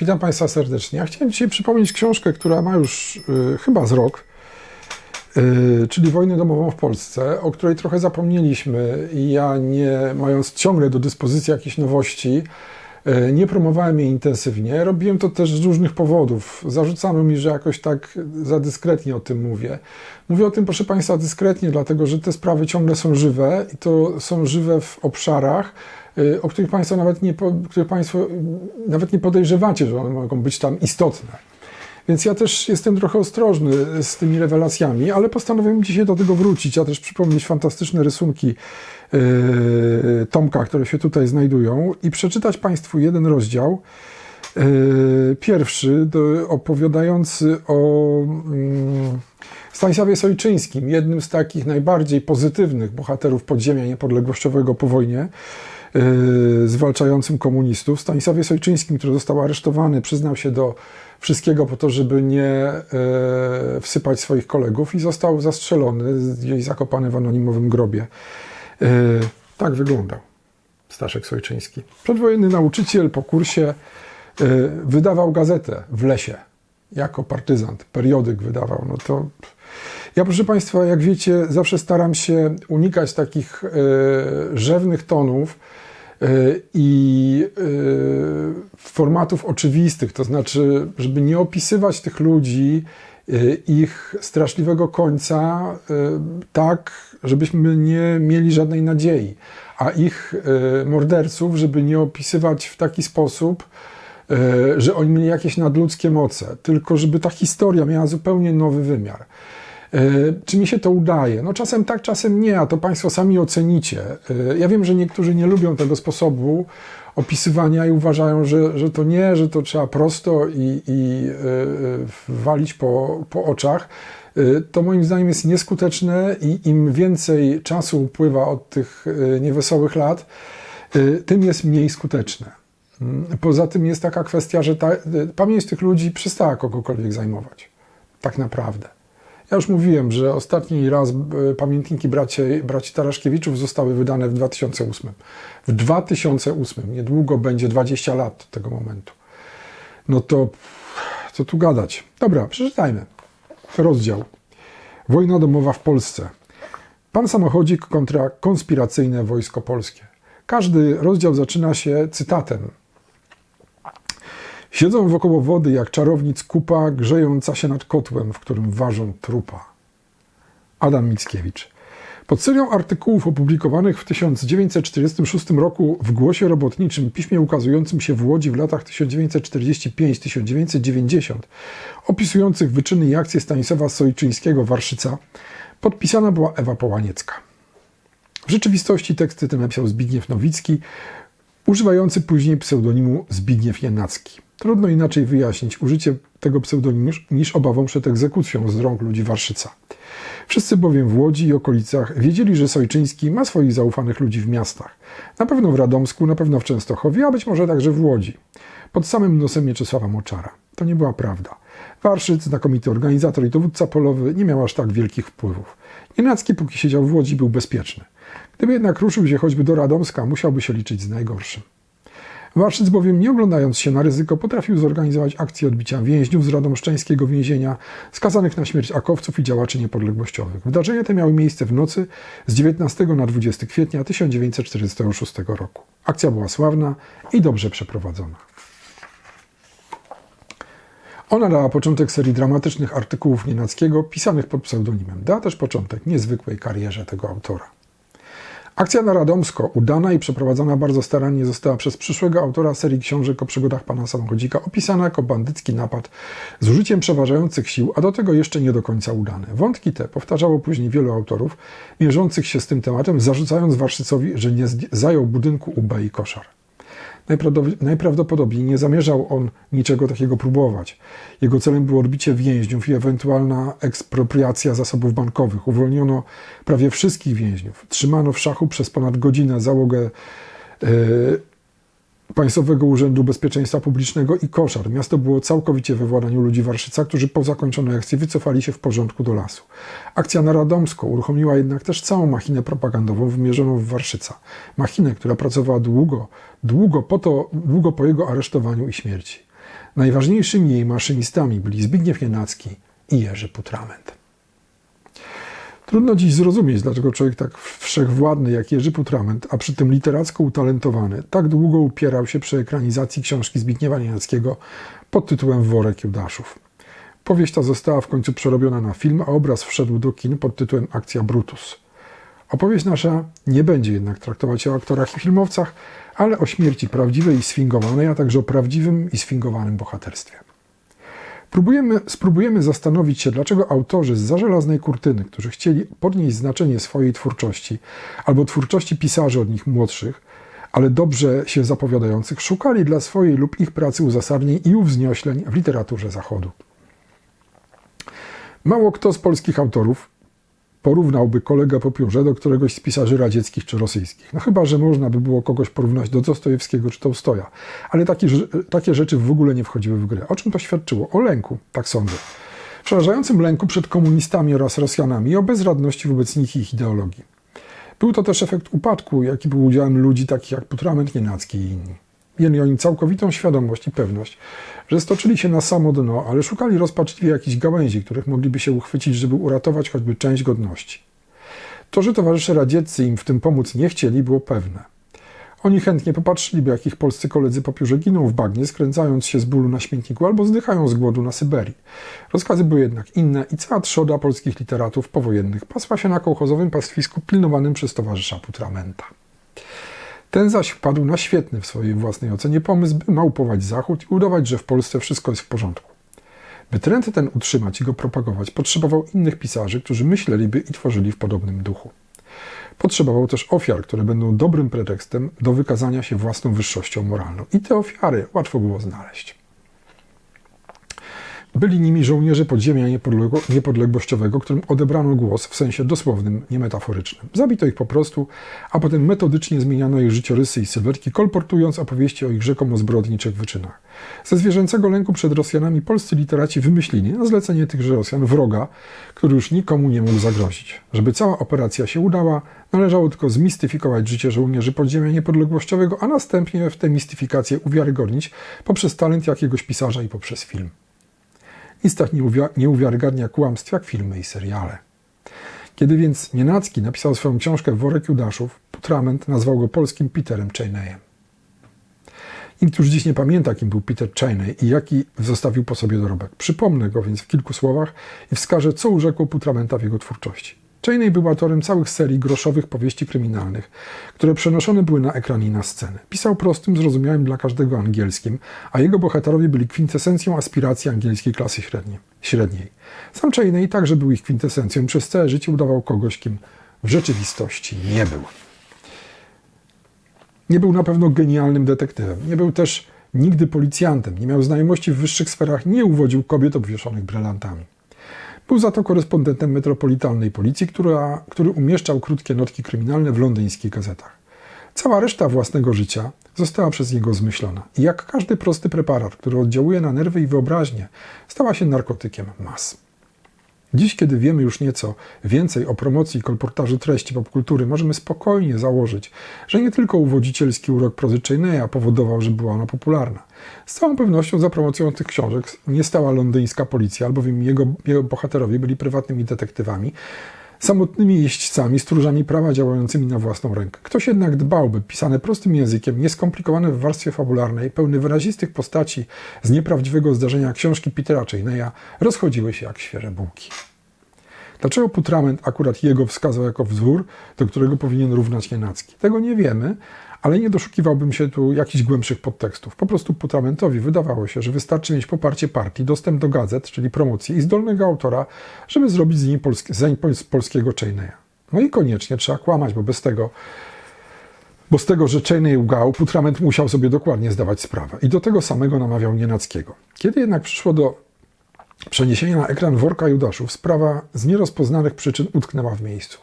Witam Państwa serdecznie. Ja chciałem dzisiaj przypomnieć książkę, która ma już y, chyba z rok, y, czyli Wojnę domową w Polsce, o której trochę zapomnieliśmy i ja nie, mając ciągle do dyspozycji jakieś nowości, nie promowałem jej intensywnie. Robiłem to też z różnych powodów. Zarzucano mi, że jakoś tak za dyskretnie o tym mówię. Mówię o tym, proszę Państwa, dyskretnie, dlatego że te sprawy ciągle są żywe i to są żywe w obszarach, y, o których Państwo nawet nie, których Państwo nawet nie podejrzewacie, że one mogą być tam istotne. Więc ja też jestem trochę ostrożny z tymi rewelacjami, ale postanowiłem dzisiaj do tego wrócić, a też przypomnieć fantastyczne rysunki Tomka, które się tutaj znajdują i przeczytać Państwu jeden rozdział. Yy, Pierwszy, opowiadający o mm, Stanisławie Sojczyńskim, jednym z takich najbardziej pozytywnych bohaterów podziemia niepodległościowego po wojnie, yy, zwalczającym komunistów. Stanisławie Sojczyńskim, który został aresztowany, przyznał się do wszystkiego po to, żeby nie wsypać swoich kolegów i został zastrzelony, gdzieś zakopany w anonimowym grobie. Yy, tak wyglądał Staszek Sojczyński. Przedwojenny nauczyciel po kursie yy, wydawał gazetę w lesie jako partyzant, periodyk wydawał. No to ja, proszę Państwa, jak wiecie, zawsze staram się unikać takich e, rzewnych tonów e, i e, formatów oczywistych, to znaczy, żeby nie opisywać tych ludzi, e, ich straszliwego końca e, tak, żebyśmy nie mieli żadnej nadziei, a ich e, morderców, żeby nie opisywać w taki sposób, że oni mieli jakieś nadludzkie moce, tylko żeby ta historia miała zupełnie nowy wymiar. Czy mi się to udaje? No czasem tak, czasem nie, a to Państwo sami ocenicie. Ja wiem, że niektórzy nie lubią tego sposobu opisywania i uważają, że, że to nie, że to trzeba prosto i, i e, walić po, po oczach. E, To moim zdaniem jest nieskuteczne i im więcej czasu upływa od tych e, niewesołych lat, e, tym jest mniej skuteczne. Mm, Poza tym jest taka kwestia, że ta, e, pamięć tych ludzi przestała kogokolwiek zajmować. Tak naprawdę. Ja już mówiłem, że ostatni raz e, pamiętniki braci, braci Taraszkiewiczów zostały wydane w 2008. W 2008, niedługo będzie 20 lat od tego momentu. No to co tu gadać? Dobra, przeczytajmy. Rozdział. Wojna domowa w Polsce. Pan samochodzik kontra konspiracyjne wojsko polskie. Każdy rozdział zaczyna się cytatem. Siedzą wokoło wody jak czarownic kupa, grzejąca się nad kotłem, w którym ważą trupa. Adam Mickiewicz. Pod serią artykułów opublikowanych w 1946 roku w Głosie Robotniczym, piśmie ukazującym się w Łodzi w latach 1945-1990, opisujących wyczyny i akcje Stanisława Sojczyńskiego Warszyca, podpisana była Ewa Połaniecka. W rzeczywistości teksty te napisał Zbigniew Nowicki, używający później pseudonimu Zbigniew Janacki. Trudno inaczej wyjaśnić użycie tego pseudonimu niż obawą przed egzekucją z rąk ludzi Warszyca. Wszyscy bowiem w Łodzi i okolicach wiedzieli, że Sojczyński ma swoich zaufanych ludzi w miastach. Na pewno w Radomsku, na pewno w Częstochowie, a być może także w Łodzi. Pod samym nosem Mieczysława Moczara. To nie była prawda. Warszyc, znakomity organizator i dowódca polowy, nie miał aż tak wielkich wpływów. Nienacki, póki siedział w Łodzi, był bezpieczny. Gdyby jednak ruszył się choćby do Radomska, musiałby się liczyć z najgorszym. Warszyc bowiem, nie oglądając się na ryzyko, potrafił zorganizować akcję odbicia więźniów z radomszczeńskiego więzienia, skazanych na śmierć akowców i działaczy niepodległościowych. Wydarzenia te miały miejsce w nocy z 19 na 20 kwietnia 1946 roku. Akcja była sławna i dobrze przeprowadzona. Ona dała początek serii dramatycznych artykułów Nienackiego, pisanych pod pseudonimem. Dała też początek niezwykłej karierze tego autora. Akcja na Radomsko, udana i przeprowadzona bardzo starannie, została przez przyszłego autora serii książek o przygodach pana samochodzika opisana jako bandycki napad z użyciem przeważających sił, a do tego jeszcze nie do końca udany. Wątki te powtarzało później wielu autorów mierzących się z tym tematem, zarzucając Warszycowi, że nie zajął budynku UB i koszar. Najprawdopodobniej nie zamierzał on niczego takiego próbować. Jego celem było odbicie więźniów i ewentualna ekspropriacja zasobów bankowych. Uwolniono prawie wszystkich więźniów. Trzymano w szachu przez ponad godzinę załogę e, Państwowego Urzędu Bezpieczeństwa Publicznego i koszar. Miasto było całkowicie we władaniu ludzi Warszyca, którzy po zakończonej akcji wycofali się w porządku do lasu. Akcja na Radomsko uruchomiła jednak też całą machinę propagandową wymierzoną w Warszyca. Machinę, która pracowała długo, długo po, to, długo po jego aresztowaniu i śmierci. Najważniejszymi jej maszynistami byli Zbigniew Nienacki i Jerzy Putrament. Trudno dziś zrozumieć, dlaczego człowiek tak wszechwładny jak Jerzy Putrament, a przy tym literacko utalentowany, tak długo upierał się przy ekranizacji książki Zbigniewa Nienackiego pod tytułem Worek Judaszów. Powieść ta została w końcu przerobiona na film, a obraz wszedł do kin pod tytułem Akcja Brutus. Opowieść nasza nie będzie jednak traktować o aktorach i filmowcach, ale o śmierci prawdziwej i sfingowanej, a także o prawdziwym i sfingowanym bohaterstwie. Próbujemy, spróbujemy zastanowić się, dlaczego autorzy z za żelaznej kurtyny, którzy chcieli podnieść znaczenie swojej twórczości albo twórczości pisarzy od nich młodszych, ale dobrze się zapowiadających, szukali dla swojej lub ich pracy uzasadnień i uwzniośleń w literaturze Zachodu. Mało kto z polskich autorów porównałby kolegę po piórze do któregoś z pisarzy radzieckich czy rosyjskich. No chyba, że można by było kogoś porównać do Dostojewskiego czy Tołstoja, ale takie, takie rzeczy w ogóle nie wchodziły w grę. O czym to świadczyło? O lęku, tak sądzę. Przerażającym lęku przed komunistami oraz Rosjanami i o bezradności wobec nich i ich ideologii. Był to też efekt upadku, jaki był udziałem ludzi takich jak Putrament Nienacki i inni. Mieli oni całkowitą świadomość i pewność, że stoczyli się na samo dno, ale szukali rozpaczliwie jakichś gałęzi, których mogliby się uchwycić, żeby uratować choćby część godności. To, że towarzysze radzieccy im w tym pomóc nie chcieli, było pewne. Oni chętnie popatrzyliby, jak ich polscy koledzy po piórze giną w bagnie, skręcając się z bólu na śmietniku albo zdychają z głodu na Syberii. Rozkazy były jednak inne i cała trzoda polskich literatów powojennych pasła się na kołchozowym pastwisku pilnowanym przez towarzysza Putramenta. Ten zaś wpadł na świetny w swojej własnej ocenie pomysł, by małpować Zachód i udawać, że w Polsce wszystko jest w porządku. By trend ten utrzymać i go propagować, potrzebował innych pisarzy, którzy myśleliby i tworzyli w podobnym duchu. Potrzebował też ofiar, które będą dobrym pretekstem do wykazania się własną wyższością moralną. I te ofiary łatwo było znaleźć. Byli nimi żołnierze podziemia niepodległościowego, którym odebrano głos w sensie dosłownym, nie metaforycznym. Zabito ich po prostu, a potem metodycznie zmieniano ich życiorysy i sylwetki, kolportując opowieści o ich rzekomo zbrodniczych wyczynach. Ze zwierzęcego lęku przed Rosjanami polscy literaci wymyślili na zlecenie tychże Rosjan wroga, który już nikomu nie mógł zagrozić. Żeby cała operacja się udała, należało tylko zmistyfikować życie żołnierzy podziemia niepodległościowego, a następnie w tę mistyfikację uwiarygodnić poprzez talent jakiegoś pisarza i poprzez film. Nic tak nie uwiarygadnia kłamstw jak filmy i seriale. Kiedy więc Nienacki napisał swoją książkę Worek Judaszów, Putrament nazwał go polskim Peterem Cheneyem. Nikt już dziś nie pamięta, kim był Peter Cheney i jaki zostawił po sobie dorobek. Przypomnę go więc w kilku słowach i wskażę, co urzekło Putramenta w jego twórczości. Cheney był autorem całych serii groszowych powieści kryminalnych, które przenoszone były na ekran i na scenę. Pisał prostym, zrozumiałym dla każdego angielskim, a jego bohaterowie byli kwintesencją aspiracji angielskiej klasy średniej. średniej. Sam Cheney także był ich kwintesencją, przez całe życie udawał kogoś, kim w rzeczywistości nie był. Nie był na pewno genialnym detektywem, nie był też nigdy policjantem, nie miał znajomości w wyższych sferach, nie uwodził kobiet obwieszonych brylantami. Był za to korespondentem metropolitalnej policji, która, który umieszczał krótkie notki kryminalne w londyńskich gazetach. Cała reszta własnego życia została przez niego zmyślona i jak każdy prosty preparat, który oddziałuje na nerwy i wyobraźnię, stała się narkotykiem mas. Dziś, kiedy wiemy już nieco więcej o promocji i kolportażu treści popkultury, możemy spokojnie założyć, że nie tylko uwodzicielski urok prozy Cheneya powodował, że była ona popularna. Z całą pewnością za promocją tych książek nie stała londyńska policja, albowiem jego, jego bohaterowie byli prywatnymi detektywami, samotnymi jeźdźcami, stróżami prawa działającymi na własną rękę. Ktoś jednak dbał, by pisane prostym językiem, nieskomplikowane w warstwie fabularnej, pełne wyrazistych postaci z nieprawdziwego zdarzenia książki Petera Cheneya rozchodziły się jak świeże bułki. Dlaczego Putrament akurat jego wskazał jako wzór, do którego powinien równać Nienacki? Tego nie wiemy, ale nie doszukiwałbym się tu jakichś głębszych podtekstów. Po prostu Putramentowi wydawało się, że wystarczy mieć poparcie partii, dostęp do gazet, czyli promocję i zdolnego autora, żeby zrobić z nim polski, zeń polskiego Cheyneya. No i koniecznie trzeba kłamać, bo bez tego bo z tego, że Cheney ugał, Putrament musiał sobie dokładnie zdawać sprawę. I do tego samego namawiał Nienackiego. Kiedy jednak przyszło do przeniesienia na ekran worka Judaszów, sprawa z nierozpoznanych przyczyn utknęła w miejscu.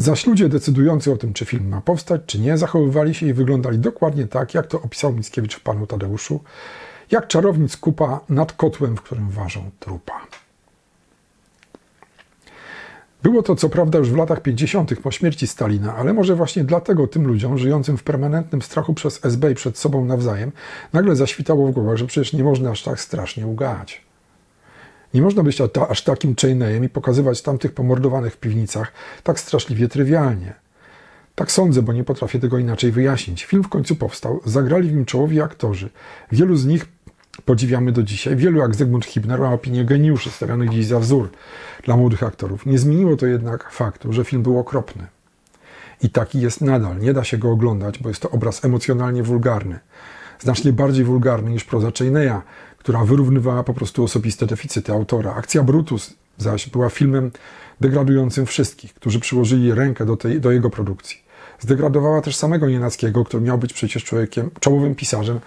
Zaś ludzie decydujący o tym, czy film ma powstać, czy nie, zachowywali się i wyglądali dokładnie tak, jak to opisał Mickiewicz w Panu Tadeuszu, jak czarownic kupa nad kotłem, w którym ważą trupa. Było to co prawda już w latach 50. po śmierci Stalina, ale może właśnie dlatego tym ludziom żyjącym w permanentnym strachu przez SB i przed sobą nawzajem nagle zaświtało w głowach, że przecież nie można aż tak strasznie ugać. Nie można być aż takim Cheneyem i pokazywać tamtych pomordowanych w piwnicach tak straszliwie trywialnie. Tak sądzę, bo nie potrafię tego inaczej wyjaśnić. Film w końcu powstał, zagrali w nim czołowi aktorzy. Wielu z nich podziwiamy do dzisiaj. Wielu, jak Zygmunt Hibner, ma opinię geniuszy stawianych dziś za wzór dla młodych aktorów. Nie zmieniło to jednak faktu, że film był okropny. I taki jest nadal. Nie da się go oglądać, bo jest to obraz emocjonalnie wulgarny. Znacznie bardziej wulgarny niż proza Cheneya, która wyrównywała po prostu osobiste deficyty autora. Akcja Brutus zaś była filmem degradującym wszystkich, którzy przyłożyli rękę do, tej, do jego produkcji. Zdegradowała też samego Nienackiego, który miał być przecież człowiekiem, czołowym pisarzem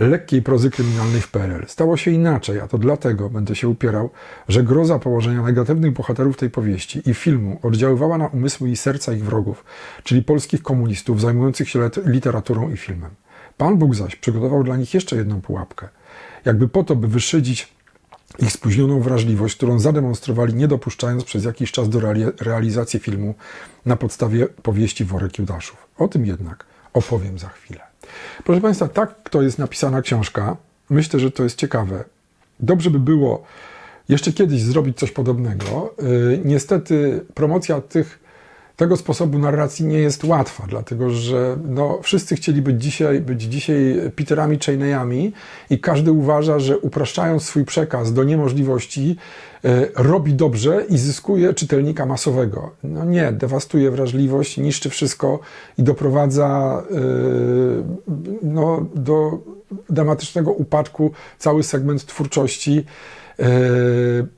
lekkiej prozy kryminalnej w PRL. Stało się inaczej, a to dlatego będę się upierał, że groza położenia negatywnych bohaterów tej powieści i filmu oddziaływała na umysły i serca ich wrogów, czyli polskich komunistów zajmujących się literaturą i filmem. Pan Bóg zaś przygotował dla nich jeszcze jedną pułapkę. Jakby po to, by wyszydzić ich spóźnioną wrażliwość, którą zademonstrowali, nie dopuszczając przez jakiś czas do realizacji filmu na podstawie powieści Worek Judaszów. O tym jednak opowiem za chwilę. Proszę Państwa, tak to jest napisana książka. Myślę, że to jest ciekawe. Dobrze by było jeszcze kiedyś zrobić coś podobnego. Yy, niestety promocja tych tego sposobu narracji nie jest łatwa, dlatego że no, wszyscy chcieli być dzisiaj, być dzisiaj Peterami Cheneyami i każdy uważa, że upraszczając swój przekaz do niemożliwości, e, robi dobrze i zyskuje czytelnika masowego. No nie, dewastuje wrażliwość, niszczy wszystko i doprowadza e, no, do dramatycznego upadku cały segment twórczości e,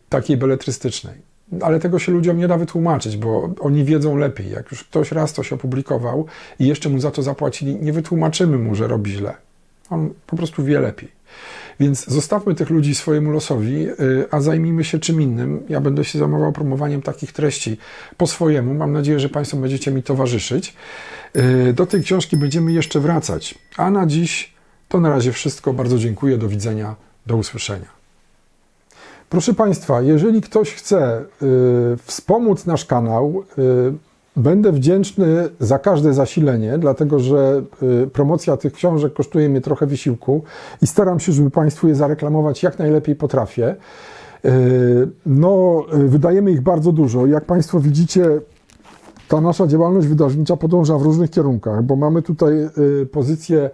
takiej beletrystycznej ale tego się ludziom nie da wytłumaczyć, bo oni wiedzą lepiej. Jak już ktoś raz coś opublikował i jeszcze mu za to zapłacili, nie wytłumaczymy mu, że robi źle. On po prostu wie lepiej. Więc zostawmy tych ludzi swojemu losowi, y, a zajmijmy się czym innym. Ja będę się zajmował promowaniem takich treści po swojemu. Mam nadzieję, że Państwo będziecie mi towarzyszyć. Y, do tej książki będziemy jeszcze wracać. A na dziś to na razie wszystko. Bardzo dziękuję. Do widzenia. Do usłyszenia. Proszę Państwa, jeżeli ktoś chce y, wspomóc nasz kanał, y, będę wdzięczny za każde zasilenie, dlatego że y, promocja tych książek kosztuje mnie trochę wysiłku i staram się, żeby Państwu je zareklamować jak najlepiej potrafię. Y, no, y, wydajemy ich bardzo dużo. Jak Państwo widzicie, ta nasza działalność wydawnicza podąża w różnych kierunkach, bo mamy tutaj y, pozycję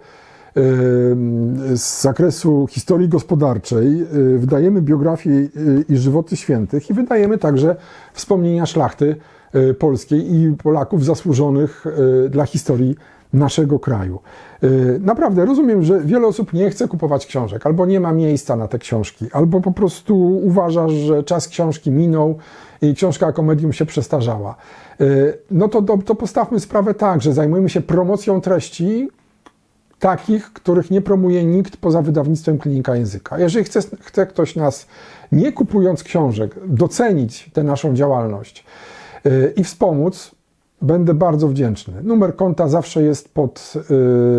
z zakresu historii gospodarczej, y, wydajemy biografie y, i żywoty świętych i wydajemy także wspomnienia szlachty y, polskiej i Polaków zasłużonych dla historii naszego kraju. Naprawdę rozumiem, że wiele osób nie chce kupować książek, albo nie ma miejsca na te książki, albo po prostu uważa, że czas książki minął i książka jako medium się przestarzała. No to, to postawmy sprawę tak, że zajmujemy się promocją treści, takich, których nie promuje nikt poza wydawnictwem Klinika Języka. Jeżeli chce, chce ktoś nas, nie kupując książek, docenić tę naszą działalność yy, i wspomóc, będę bardzo wdzięczny. Numer konta zawsze jest pod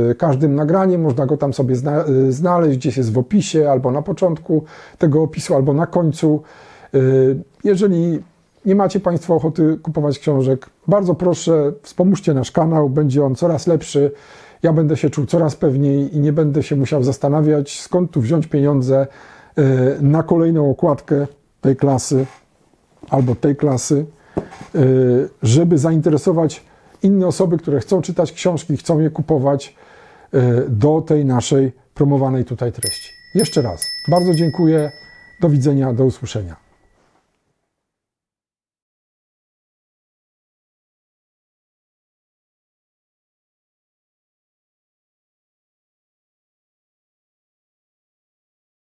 yy, każdym nagraniem, można go tam sobie zna, yy, znaleźć, gdzieś jest w opisie, albo na początku tego opisu, albo na końcu. Y, jeżeli nie macie Państwo ochoty kupować książek, bardzo proszę, wspomóżcie nasz kanał, będzie on coraz lepszy ja będę się czuł coraz pewniej i nie będę się musiał zastanawiać, skąd tu wziąć pieniądze e, na kolejną okładkę tej klasy albo tej klasy, e, żeby zainteresować inne osoby, które chcą czytać książki, chcą je kupować e, do tej naszej promowanej tutaj treści. Jeszcze raz bardzo dziękuję. Do widzenia, do usłyszenia.